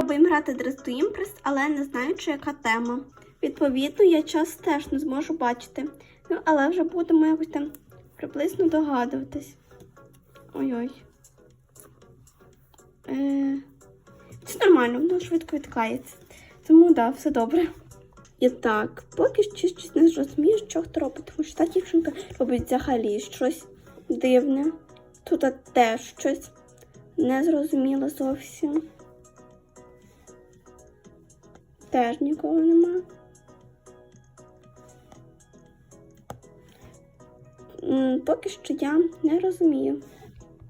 Пробуємо грати Dress to Impress, але не знаю, чи яка тема. Відповідно, я час теж не зможу бачити. Ну, але вже будемо якось там приблизно догадуватись. Ой-ой. Е... Це нормально, воно швидко відклеїться. Тому так, да, все добре. І так, поки що щось не зрозумію, що хто робить, тому що та дівчинка робить взагалі щось дивне. Тут теж щось незрозуміло зовсім. Теж нікого нема. Поки що я не розумію.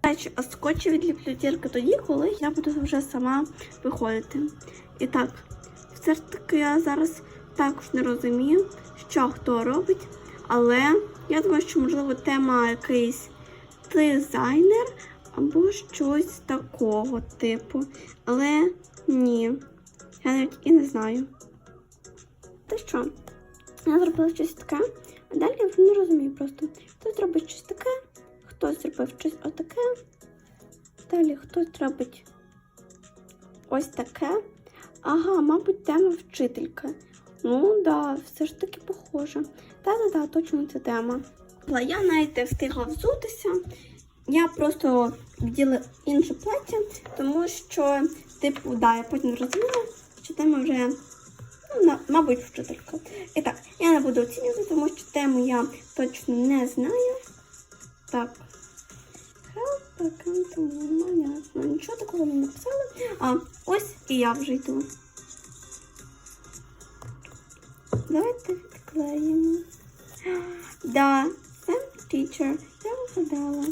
Речі, а скотчі відліплю тільки тоді, коли я буду вже сама виходити. І так, все ж таки я зараз також не розумію, що хто робить, але я думаю, що можливо тема якийсь дизайнер або щось такого типу. Але ні, я навіть і не знаю. Та що? Я зробила щось таке, а далі я не розумію просто. Хтось робить щось таке, хтось зробив щось отаке. Далі хтось робить ось таке. Ага, мабуть, тема вчителька. Ну, да, все ж таки похоже. Та-та-та, точно це тема. Я навіть встигла взутися. Я просто вділа інше плаття, тому що, типу, да, я потім зрозуміла, що тема вже, ну, на, мабуть, вчителька. І так, я не буду оцінювати, тому що тему я точно не знаю. Так. Help, account, понятно. Нічого такого не написала. А, ось і я вже йду. Давайте відклеїмо. Да, це teacher. Я вгадала.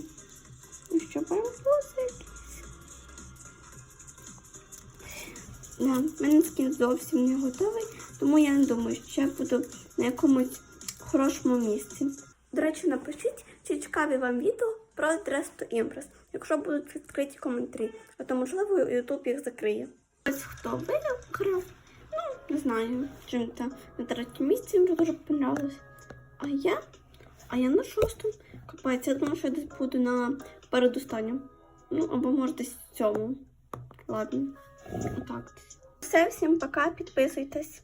Що, перезвози. Да, мене скін зовсім не готовий, тому я не думаю, що я буду на якомусь хорошому місці. До речі, напишіть, чи цікаві вам відео про Dress to Impress, якщо будуть відкриті коментарі, а то можливо YouTube їх закриє. Ось хто виграв, ну, не знаю, чим там на третьому місці мені дуже понравилось. А я? А я на шостому. Капець, я думаю, що я десь буду на передостанню. Ну, або може десь в цьому. Ладно. Отак. Все, всім пока, підписуйтесь.